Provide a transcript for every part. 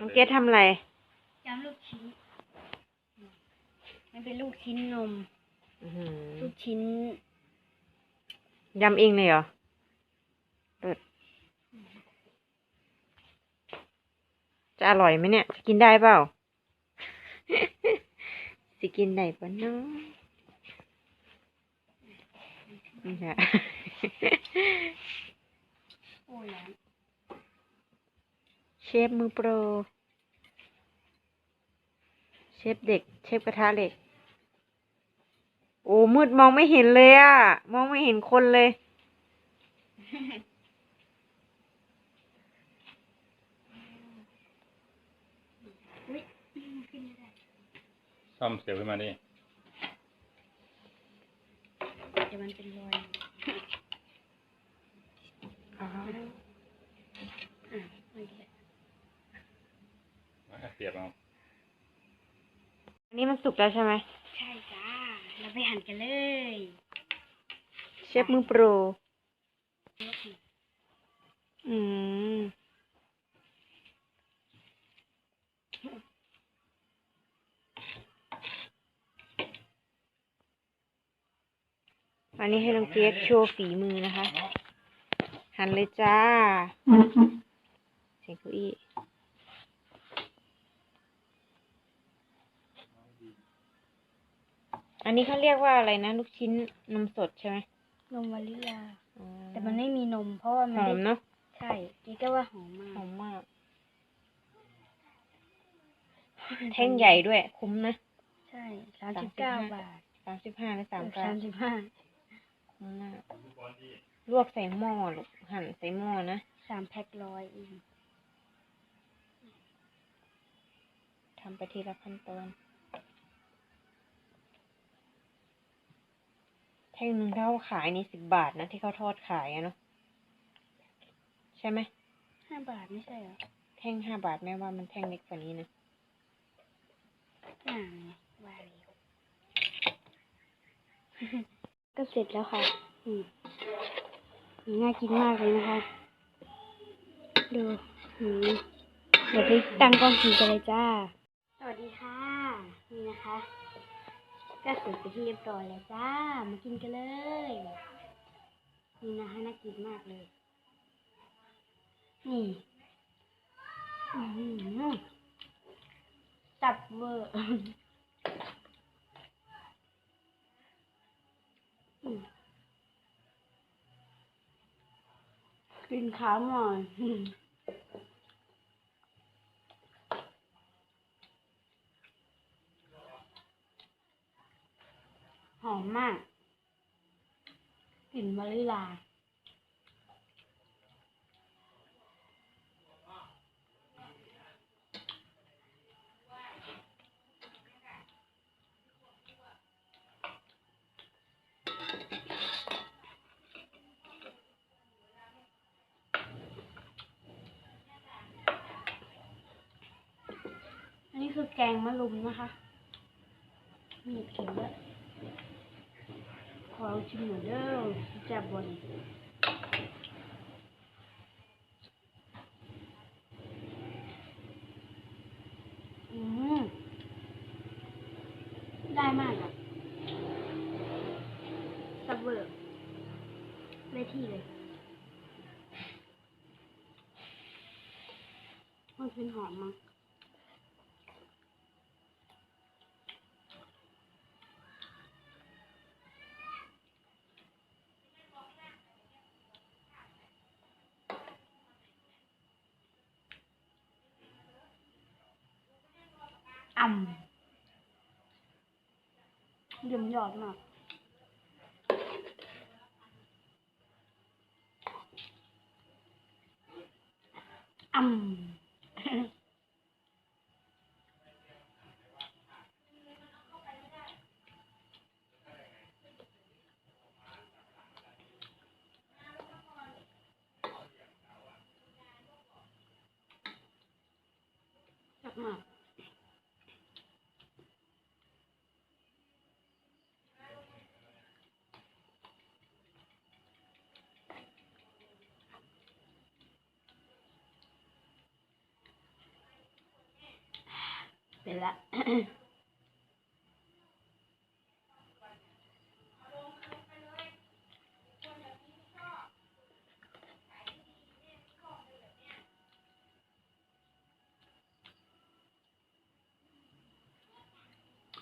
น้องเกดทำอะไรยำลูกชิ้น มันเป็นลูกชิ้นนม อื้อหือลูกชิ้นยำเองเลยเหรอ เปิด จะอร่อยไหมเนี่ยกินได้เปล่าสิกินได้ปะเนาะนี่ค่ะโอ้ยร้อนเช ฟมือโปร เชฟเด็ก เชฟกระทะเหล็ก โอ้มืดมองไม่เห็นเลยอะมองไม่เห็นคนเลยอุ้ยขึ้นไม่ได้ซ่อมเสียวขึ้นมาดิเดี๋ยวมันเป็นรอย อ๋อ อะไม่ได้ เสียบเอาอันนี้มันสุกแล้วใช่ไหมใช่จ้า เราไปหั่นกันเลยเชฟมือโปร อืม อันนี้ให้น้องเกดโชว์ฝีมือนะคะ หันเลยจ้าเสียงเก้าอี้ อันนี้เขาเรียกว่าอะไรนะ ลูกชิ้นนมสดใช่ไหมนมวานิลา อ๋อแต่มันไม่มีนม เพราะว่ามันหอมได้เนาะใช่นี่ก็ว่าหอมมาหกอมมาก แท่งใหญ่ด้วย คุ้มนะ ใช่สามสิบเก้าบาทสามสิบห้าหรือสามสามสิบห้าคุ้มมากลวกใส่หม้อลูกหั่นใส่หม้อนะ สามแพ็คร้อยเองทำไปทีละขั้นตอน แท่งหนึ่งเท่าขายนี่สิบบาทนะที่เขาทอดขายอะเนาะใช่ไหมห้าบาทไม่ใช่เหรอแท่งห้าบาทแม่ว่ามันแท่งเล็กกว่านี้นะอ่าไงว่าแล้วก็เสร็จแล้วค่ะอืมน่ากินมากเลยนะคะดูอืมเดี๋ยวไปตั้งกล้องกินกันเลยจ้า สวัสดีค่ะ นี่นะคะ ก็เสร็จไปที่เรียบร้อยแล้วจ้า มากินกันเลย นี่นะคะน่ากินมากเลย นี่ตับเวอร์กินข้าวหน่อย หอมมากกลิ่นวานิลา อันนี้คือแกงมะรุมนะคะ มีเขียวด้วย ของชิมหน่อยเด้อจับบนอืมได้มากอะสับเวอร์ได้ที่เลย มันเป็นหอมมาก อ่ำเยี่ยมยอดมากอ่ำ จับมาก เป็นละ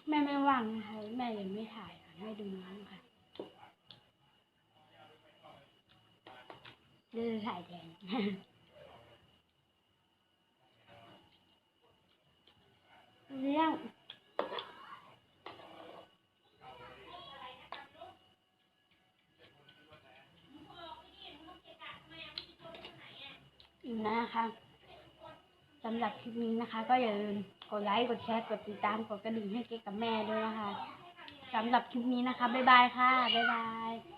แม่ไม่ว่างนะคะแม่ยังไม่ถ่ายค่ะแม่ดูน้องค่ะเดี๋ยวถ่ายแทน เรื่องอยู่นะคะสำหรับคลิปนี้นะคะ ก็อย่าลืมกดไลค์กดแชร์กดติดตามกดกระดิ่งให้เก๊กกับแม่ด้วยนะคะสำหรับคลิปนี้นะคะ บ๊ายบายค่ะ บ๊ายบาย